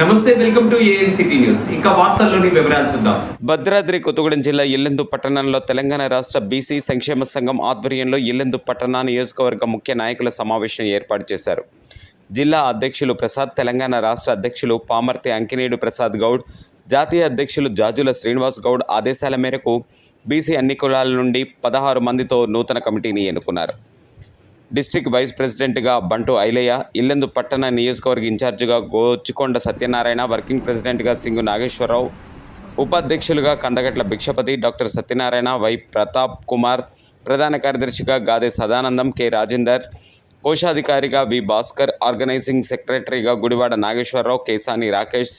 నమస్తే welcome to ANCT news. వార్తల్లోని వివరాలు చూద్దాం. భద్రాద్రి కొత్తగూడెం జిల్లా ఇల్లెందు పట్టణంలో తెలంగాణ రాష్ట్ర బీసీ సంక్షేమ సంఘం ఆధ్వర్యంలో ఇల్లెందు పట్టణ నియోజకవర్గ ముఖ్య నాయకుల సమావేశం ఏర్పాటు చేశారు. జిల్లా అధ్యక్షులు ప్రసాద్ తెలంగాణ రాష్ట్ర అధ్యక్షులు పామర్తి అంకినేడు ప్రసాద్ గౌడ్ జాతీయ అధ్యక్షులు జాజుల శ్రీనివాస్ గౌడ్ ఆదేశాల మేరకు బీసీ అన్ని కులాల నుండి పదహారు మందితో నూతన కమిటీని ఎన్నుకున్నారు. డిస్ట్రిక్ట్ వైస్ ప్రెసిడెంట్గా బంటు ఐలయ్య ఇల్లెందు పట్టణ నియోజకవర్గ ఇన్ఛార్జిగా గోచికొండ సత్యనారాయణ వర్కింగ్ ప్రెసిడెంట్గా సింగు నాగేశ్వరరావు ఉపాధ్యక్షులుగా కందగట్ల భిక్షపతి డాక్టర్ సత్యనారాయణ వై ప్రతాప్ కుమార్ ప్రధాన కార్యదర్శిగా గాదే సదానందం కె రాజేందర్ కోశాధికారిగా వి భాస్కర్ ఆర్గనైజింగ్ సెక్రటరీగా గుడివాడ నాగేశ్వరరావు కేసాని రాకేష్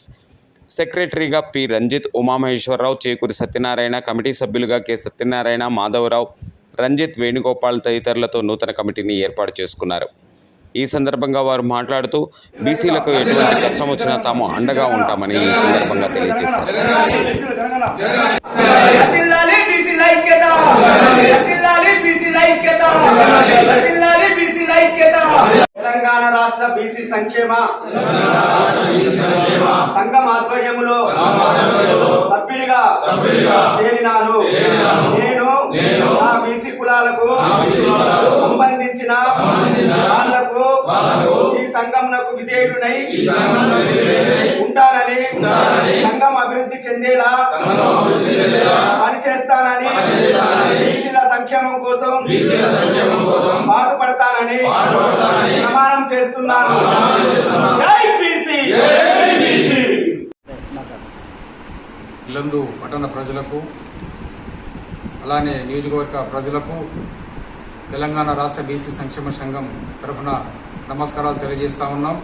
సెక్రటరీగా పి రంజిత్ ఉమామహేశ్వరరావు చేకూరి సత్యనారాయణ కమిటీ సభ్యులుగా కె సత్యనారాయణ మాధవరావు రంజిత్ వేణుగోపాల్ తదితరులతో నూతన కమిటీని ఏర్పాటు చేసుకున్నారు ఈ సందర్భంగా వారు మాట్లాడుతూ బీసీలకు ఎటువంటి కష్టం వచ్చినా తాము అండగా ఉంటామని ఈ సందర్భంగా తెలియజేశారు బీసీ ఐక్యత. తెలంగాణ రాష్ట్ర బీసీ సంక్షేమ. సంఘం ఆధ్వర్యములో సభ్యుడిగా చేరినాను. నేను నా బీసీ కులాలకు సంబంధించిన వాళ్ళకు ఈ సంఘంకు విధేయుడునై ఉంటానని సంఘం అభివృద్ధి చెందేలా పనిచేస్తానని బీసీల సంక్షేమం కోసం పాటుపడతానని ప్రమాణం చేస్తున్నాను జై బీసీ! ఇల్లందు పట్టణ ప్రజలకు అలానే నియోజకవర్గ ప్రజలకు తెలంగాణ రాష్ట్ర బీసీ సంక్షేమ సంఘం తరఫున నమస్కారాలు తెలియజేస్తా ఉన్నాం.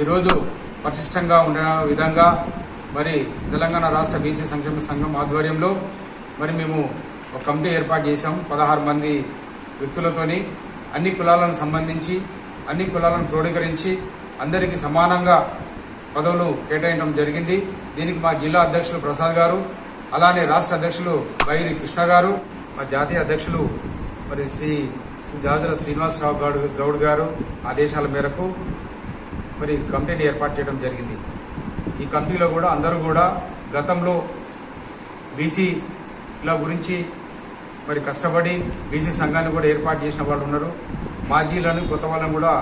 ఈరోజు పటిష్టంగా ఉండే విధంగా మరి తెలంగాణ రాష్ట్ర బీసీ సంక్షేమ సంఘం ఆధ్వర్యంలో మరి మేము ఒక కమిటీ ఏర్పాటు చేశాం. పదహారు మంది వ్యక్తులతోని అన్ని కులాలను సంబంధించి అన్ని కులాలను క్రోడీకరించి అందరికీ సమానంగా పదవులు కేటాయించడం జరిగింది. దీనికి మా జిల్లా అధ్యక్షులు ప్రసాద్ గారు అలానే రాష్ట్ర అధ్యక్షులు వైరి కృష్ణ గారు మా జాతీయ అధ్యక్షులు మరి శ్రీ జాజుల శ్రీనివాసరావు గౌడ్ గౌడ్ గారు ఆదేశాల మేరకు మరి కమిటీని ఏర్పాటు చేయడం జరిగింది. ఈ కమిటీలో కూడా అందరూ కూడా గతంలో బీసీల గురించి మరి కష్టపడి బీసీ సంఘాన్ని కూడా ఏర్పాటు చేసిన వాళ్ళు ఉన్నారు. మాజీలను కొత్త వాళ్ళని కూడా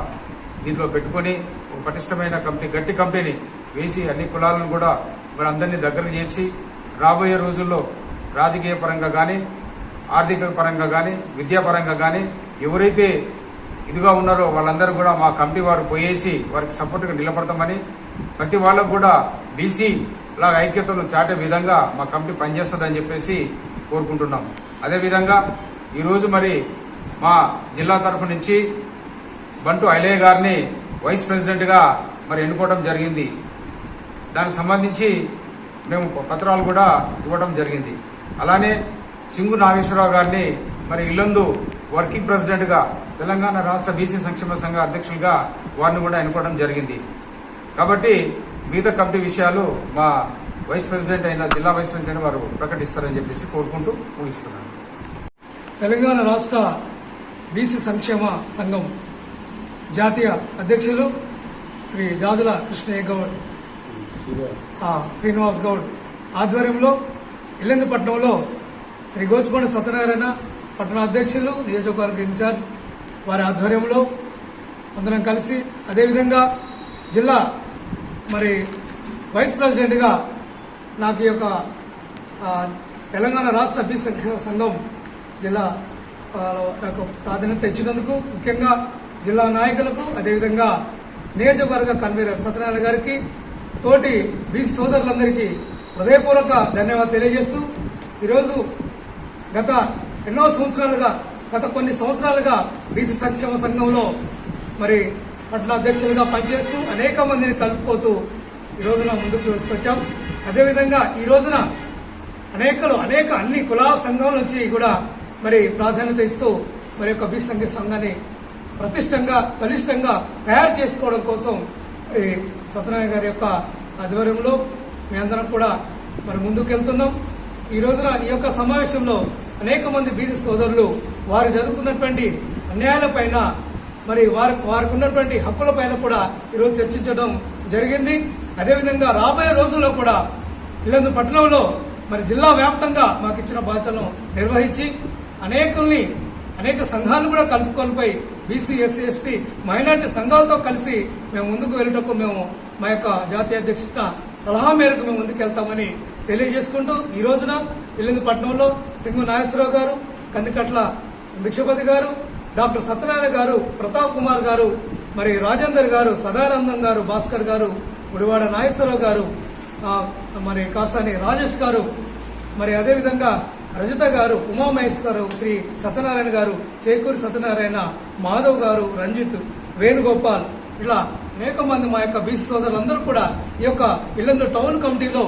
దీంట్లో పెట్టుకొని ఒక పటిష్టమైన కంపెనీ గట్టి కంపెనీని వేసి అన్ని కులాలను కూడా మరి అందరినీ దగ్గర చేర్చి రాబోయే రోజుల్లో రాజకీయ పరంగా కానీ ఆర్థిక పరంగా కానీ విద్యాపరంగా కానీ ఎవరైతే ఇదిగా ఉన్నారో వాళ్ళందరూ కూడా మా కమిటీ వారు పోయేసి వారికి సపోర్ట్గా నిలబడతామని ప్రతి వాళ్ళకు కూడా బీసీ లాగా ఐక్యతను చాటే విధంగా మా కమిటీ పనిచేస్తుందని చెప్పేసి కోరుకుంటున్నాము. అదేవిధంగా ఈరోజు మరి మా జిల్లా తరఫు నుంచి బంటు ఐలయ్య గారిని వైస్ ప్రెసిడెంట్గా మరి ఎన్నుకోవడం జరిగింది. దానికి సంబంధించి మేము పత్రాలు కూడా ఇవ్వడం జరిగింది. అలానే సింగు నాగేశ్వరరావు గారిని మరి ఇల్లందు వర్కింగ్ ప్రెసిడెంట్గా తెలంగాణ రాష్ట్ర బీసీ సంక్షేమ సంఘ అధ్యక్షులుగా వారిని కూడా ఎన్నుకోవడం జరిగింది. కాబట్టి మిగతా కమిటీ విషయాలు మా వైస్ ప్రెసిడెంట్ అయిన జిల్లా వైస్ ప్రెసిడెంట్ వారు ప్రకటిస్తారని చెప్పేసి కోరుకుంటూ ముగిస్తున్నాను. తెలంగాణ రాష్ట్ర బీసీ సంక్షేమ సంఘం జాతీయ అధ్యక్షులు శ్రీ జాదుల కృష్ణయ్య గౌడ్ ఆ, శ్రీనివాస్ గౌడ్ ఆధ్వర్యంలో ఇల్లెందుపట్నంలో శ్రీ గోచుకొండ సత్యనారాయణ పట్టణ అధ్యక్షులు నియోజకవర్గ ఇన్ఛార్జ్ వారి ఆధ్వర్యంలో అందరం కలిసి అదేవిధంగా జిల్లా మరి వైస్ ప్రెసిడెంట్గా నాకు ఈ యొక్క తెలంగాణ రాష్ట్ర బీ సంక్షేమ సంఘం జిల్లా నాకు ప్రాధాన్యత ఇచ్చినందుకు ముఖ్యంగా జిల్లా నాయకులకు అదేవిధంగా నియోజకవర్గ కన్వీనర్ సత్యనారాయణ గారికి తోటి బీసీ సోదరులందరికీ హృదయపూర్వక ధన్యవాదాలు తెలియజేస్తూ ఈరోజు గత ఎన్నో సంవత్సరాలుగా గత కొన్ని సంవత్సరాలుగా బీసీ సంక్షేమ సంఘంలో మరి పట్ల అధ్యక్షులుగా పనిచేస్తూ అనేక మందిని కలుపుకోతూ ఈ రోజున ముందుకు తీసుకొచ్చాం అదేవిధంగా ఈ రోజున అనేకలు అనేక అన్ని కులాల సంఘం నుంచి కూడా మరి ప్రాధాన్యత ఇస్తూ మరి యొక్క బీ సంఘ సంఘాన్ని ప్రతిష్టంగా బలిష్టంగా తయారు చేసుకోవడం కోసం మరి సత్యనారాయణ గారి యొక్క ఆధ్వర్యంలో మీ అందరం కూడా మరి ముందుకు వెళ్తున్నాం ఈ రోజున ఈ యొక్క సమావేశంలో అనేక మంది బీసీ సోదరులు వారు జరుగుతున్నటువంటి అన్యాయాలపైన మరి వారి వారికి ఉన్నటువంటి హక్కులపైన కూడా ఈరోజు చర్చించడం జరిగింది. అదేవిధంగా రాబోయే రోజుల్లో కూడా ఇల్లందు పట్టణంలో మరి జిల్లా వ్యాప్తంగా మాకు ఇచ్చిన బాధ్యతలను నిర్వహించి అనేకుల్ని అనేక సంఘాలు కూడా కలుపుకొనిపోయి బీసీ ఎస్సీ ఎస్టీ మైనార్టీ సంఘాలతో కలిసి మేము ముందుకు వెళ్ళటకు మేము మా యొక్క జాతీయ అధ్యక్షుల సలహా మేరకు మేము ముందుకు వెళ్తామని తెలియజేసుకుంటూ ఈ రోజున ఇల్లింది పట్టణంలో సింగు నాగేశ్వరరావు గారు కందికట్ల భిక్షపతి గారు డాక్టర్ సత్యనారాయణ గారు ప్రతాప్ కుమార్ గారు మరి రాజేందర్ గారు సదానందం గారు భాస్కర్ గారు గుడివాడ నాగేశ్వరరావు గారు మరి కాసాని రాజేష్ గారు మరి అదేవిధంగా రజిత గారు ఉమామహేష్ గారు శ్రీ సత్యనారాయణ గారు చేకూరి సత్యనారాయణ మాధవ్ గారు రంజిత్ వేణుగోపాల్ ఇలా అనేక మంది మా యొక్క బీసీ సోదరులందరూ కూడా ఈ యొక్క ఇల్లందు టౌన్ కమిటీలో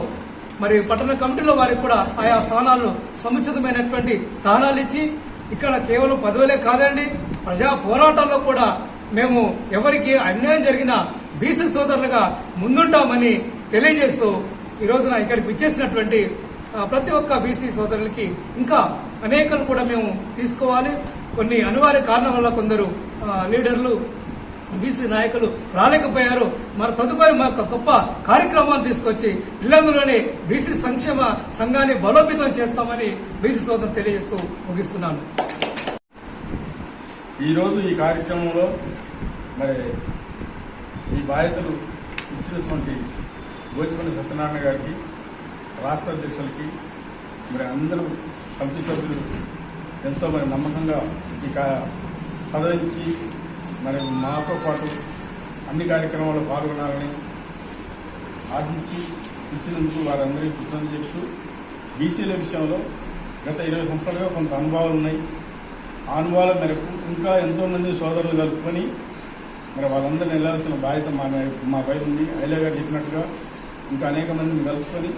మరి పట్టణ కమిటీలో వారికి కూడా ఆయా స్థానాలను సముచితమైనటువంటి స్థానాలు ఇచ్చి ఇక్కడ కేవలం పదవులే కాదండి ప్రజా పోరాటాల్లో కూడా మేము ఎవరికి అన్యాయం జరిగినా బీసీ సోదరులుగా ముందుంటామని తెలియజేస్తూ ఈ రోజున ఇక్కడికి విచ్చేసినటువంటి ప్రతి ఒక్క బీసీ సోదరులకి ఇంకా అనేకలు కూడా మేము తీసుకోవాలి. కొన్ని అనివార్య కారణం వల్ల కొందరు లీడర్లు బీసీ నాయకులు రాలేకపోయారు. మరి తదుపరి మా యొక్క గొప్ప కార్యక్రమాలు తీసుకొచ్చి ఇల్లందులోనే బీసీ సంక్షేమ సంఘాన్ని బలోపేతం చేస్తామని బీసీ సోదరు తెలియజేస్తూ ముగిస్తున్నాను. ఈరోజు ఈ కార్యక్రమంలో మరి ఈ బాధ్యతలు ఇచ్చినటువంటి గోచిపల్లి సత్యనారాయణ గారికి రాష్ట్ర అధ్యక్షులకి మరి అందరూ కమిటీ సభ్యులు ఎంతో మరి నమ్మకంగా ఈ కా- పదవించి మరి మాతో పాటు అన్ని కార్యక్రమాల్లో పాల్గొనాలని ఆశించి ఇచ్చినందుకు వారందరికీ కృతజ్ఞతలు చెప్తూ బీసీల విషయంలో గత ఇరవై సంవత్సరాలుగా కొంత అనుభవాలు ఉన్నాయి. ఆ అనుభవాల మేరకు ఇంకా ఎంతో మంది సోదరులు కలుపుకొని మరి వాళ్ళందరినీ వెళ్ళాల్సిన బాధ్యత మా మా పై ఉంది. ఐలా గారు చెప్పినట్టుగా ఇంకా అనేక మందిని కలుసుకొని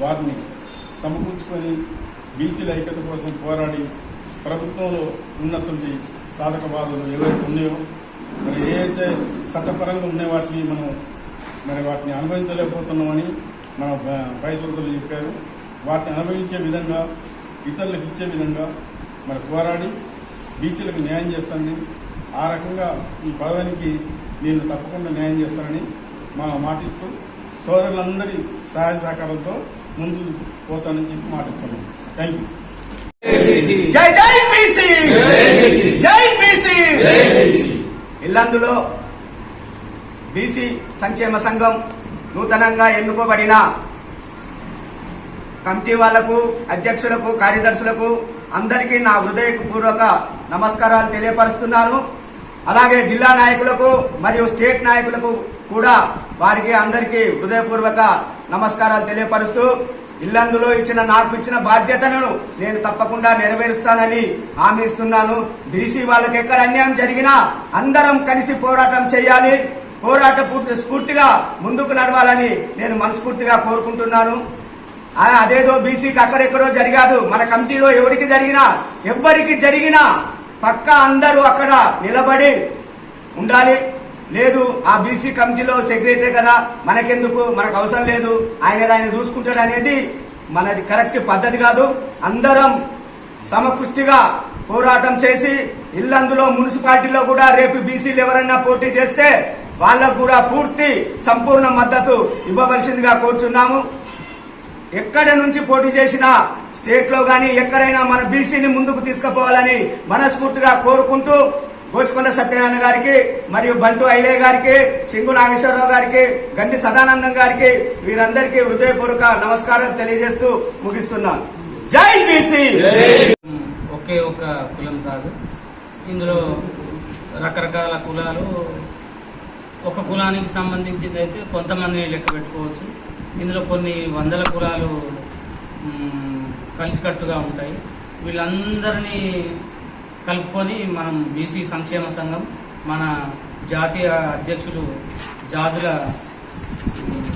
వారిని సమకూర్చుకొని బీసీల ఐక్యత కోసం పోరాడి ప్రభుత్వంలో ఉన్నటువంటి సాధక బాధలు ఏవైతే ఉన్నాయో మరి ఏవైతే చట్టపరంగా ఉన్న వాటిని మనం మరి వాటిని అనుభవించలేకపోతున్నామని మన ప- పై సోదరులు చెప్పారు. వాటిని అనుభవించే విధంగా ఇతరులకు ఇచ్చే విధంగా మరి పోరాడి బీసీలకు న్యాయం చేస్తానని ఆ రకంగా ఈ పదవికి నేను తప్పకుండా న్యాయం చేస్తానని మా మాటిస్తూ సోదరులందరి సహాయ సహకారంతో ముందు పోతానని చెప్పి మాటిస్తున్నాను. థ్యాంక్ యూ జై జై బీసీ జై బీసీ ఇల్లందులో బీసీ సంక్షేమ సంఘం నూతనంగా ఎన్నుకోబడిన కమిటీ వాళ్ళకు అధ్యక్షులకు కార్యదర్శులకు అందరికీ నా హృదయపూర్వక నమస్కారాలు తెలియపరుస్తున్నాను. అలాగే జిల్లా నాయకులకు మరియు స్టేట్ నాయకులకు కూడా వారికి అందరికీ హృదయపూర్వక నమస్కారాలు తెలియపరుస్తూ ఇల్లందులో ఇచ్చిన నాకు ఇచ్చిన బాధ్యతను నేను తప్పకుండా నెరవేరుస్తానని హామీ ఇస్తున్నాను. బీసీ వాళ్ళకి ఎక్కడ అన్యాయం జరిగినా అందరం కలిసి పోరాటం చేయాలి. పోరాట స్ఫూర్తిగా ముందుకు నడవాలని నేను మనస్ఫూర్తిగా కోరుకుంటున్నాను. అదేదో బీసీకి అక్కడెక్కడో జరిగాదు. మన కమిటీలో ఎవరికి జరిగినా ఎవ్వరికి జరిగినా పక్క అందరూ అక్కడ నిలబడి ఉండాలి. లేదు ఆ బీసీ కమిటీలో సెక్రటరీ కదా మనకెందుకు మనకు అవసరం లేదు ఆయన ఆయన చూసుకుంటాడు అనేది మనది కరెక్ట్ పద్ధతి కాదు. అందరం సమకృష్టిగా పోరాటం చేసి ఇల్లందులో మున్సిపాలిటీలో కూడా రేపు బీసీలు ఎవరైనా పోటీ చేస్తే వాళ్ళకు కూడా పూర్తి సంపూర్ణ మద్దతు ఇవ్వవలసిందిగా కోరుచున్నాము. ఎక్కడ నుంచి పోటీ చేసినా స్టేట్లో ఎక్కడైనా మన బీసీని ముందుకు తీసుకుపోవాలని మనస్ఫూర్తిగా కోరుకుంటూ గోచుకొండ సత్యనారాయణ గారికి మరియు బంటు ఐలే గారికి సింగు నాగేశ్వరరావు గారికి గంది సదానందం గారికి వీరందరికీ హృదయపూర్వక నమస్కారాలు తెలియజేస్తూ ముగిస్తున్నాను. జై బీసీ! ఒకే ఒక కులం కాదు. ఇందులో రకరకాల కులాలు ఒక కులానికి సంబంధించింది అయితే కొంతమందిని లెక్క పెట్టుకోవచ్చు. ఇందులో కొన్ని వందల కులాలు కలిసికట్టుగా ఉంటాయి. వీళ్ళందరినీ కలుపుకొని మనం బీసీ సంక్షేమ సంఘం మన జాతీయ అధ్యక్షులు జాజుల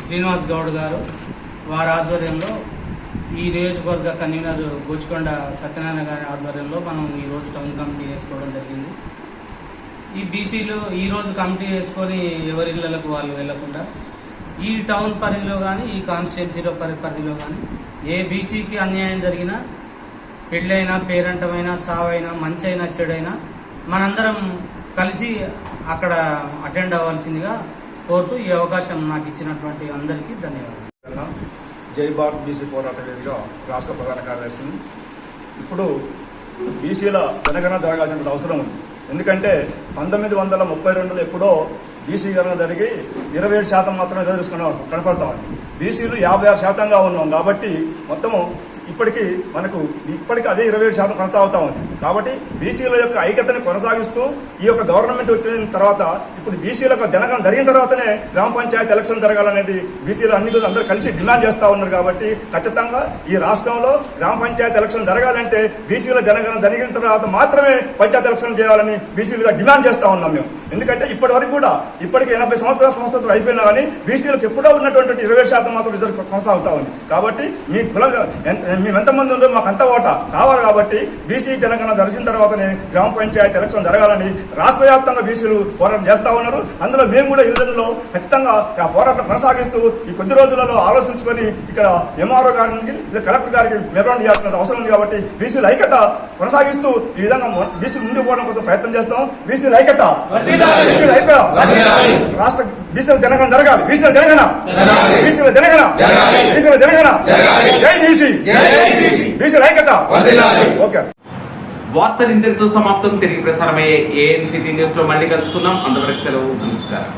శ్రీనివాస్ గౌడ్ గారు వారి ఆధ్వర్యంలో ఈ నియోజకవర్గ కన్వీనర్ గోచుకొండ సత్యనారాయణ గారి ఆధ్వర్యంలో మనం ఈ రోజు టౌన్ కమిటీ చేసుకోవడం జరిగింది. ఈ బీసీలు ఈరోజు కమిటీ చేసుకొని ఎవరిళ్ళకు వాళ్ళు వెళ్ళకుండా ఈ టౌన్ పరిధిలో కానీ ఈ కాన్స్టిట్యున్సీలో పరి పరిధిలో కానీ ఏ బీసీకి అన్యాయం జరిగినా పెళ్ళైనా పేరంటమైనా చావైనా మంచైనా చెడైనా మనందరం కలిసి అక్కడ అటెండ్ అవ్వాల్సిందిగా కోరుతూ ఈ అవకాశం నాకు ఇచ్చినటువంటి అందరికీ ధన్యవాదాలు. జై భారత్ బీసీ పోరాట వేదిక రాష్ట్ర ప్రధాన కార్యదర్శిని ఇప్పుడు బీసీల జనగణన జరగాల్సిన అవసరం ఉంది. ఎందుకంటే పంతొమ్మిది వందల ముప్పై రెండులో ఎప్పుడో బీసీ గణన జరిగి ఇరవై ఏడు శాతం మాత్రమే ఎదుర్కొన్న కనపడతామని బీసీలు యాభై ఆరు శాతంగా ఉన్నాం కాబట్టి మొత్తము ఇప్పటికీ మనకు ఇప్పటికీ అదే ఇరవై ఏడు శాతం కొనసాగుతా ఉంది. కాబట్టి బీసీల యొక్క ఐక్యతను కొనసాగిస్తూ ఈ యొక్క గవర్నమెంట్ వచ్చిన తర్వాత ఇప్పుడు బీసీలకు జనగణ జరిగిన తర్వాతనే గ్రామ పంచాయతీ ఎలక్షన్ జరగాలనేది బీసీలు అన్ని అందరూ కలిసి డిమాండ్ చేస్తా ఉన్నారు కాబట్టి ఖచ్చితంగా ఈ రాష్ట్రంలో గ్రామ పంచాయతీ ఎలక్షన్ జరగాలంటే బీసీల జనగణ జరిగిన తర్వాత మాత్రమే పంచాయతీ ఎలక్షన్ చేయాలని బీసీలుగా డిమాండ్ చేస్తా ఉన్నాం మేము. ఎందుకంటే ఇప్పటి వరకు కూడా ఇప్పటికి ఎనభై సంవత్సరాల సంవత్సరాలు అయిపోయినా కానీ బీసీలకు ఎప్పుడో ఉన్నటువంటి ఇరవై శాతం మాత్రం రిజర్వ్ కొనసాగుతా ఉంది. కాబట్టి మీ కుల ఎంత- మేము ఎంతమంది ఉందో మాకు అంత ఓట. కావాలి కాబట్టి బీసీ జనగణన జరిచిన తర్వాతనే గ్రామ పంచాయతీ ఎలక్షన్ జరగాలని రాష్ట్ర వ్యాప్తంగా బీసీలు పోరాటం చేస్తా ఉన్నారు. అందులో మేము కూడా ఇళ్ళలో ఖచ్చితంగా ఆ పోరాటం కొనసాగిస్తూ ఈ కొద్ది రోజులలో ఆలోచించుకొని ఇక్కడ ఎంఆర్ఓ గారికి కలెక్టర్ గారికి మెమరాండం చేయాల్సిన అవసరం ఉంది కాబట్టి బీసీల ఐక్యత కొనసాగిస్తూ ఈ విధంగా బీసీ ముందుకు పోవడం కోసం ప్రయత్నం చేస్తాం. బీసీల ఐక్యత. రాష్ట్ర బీసీల జనగణన జరగాలి. బీసీల జనగణన. బీసీల జనగణన. బీసీల జనగణన. జై బీసీ బీసీల ఐక్యత ఓకే. వార్తలు ఇంతటితో సమాప్తం. తిరిగి ప్రసారమయ్యే ఏఎన్సిటీ న్యూస్లో మళ్ళీ కలుసుకుందాం. అంతవరకు సెలవు. నమస్కారం.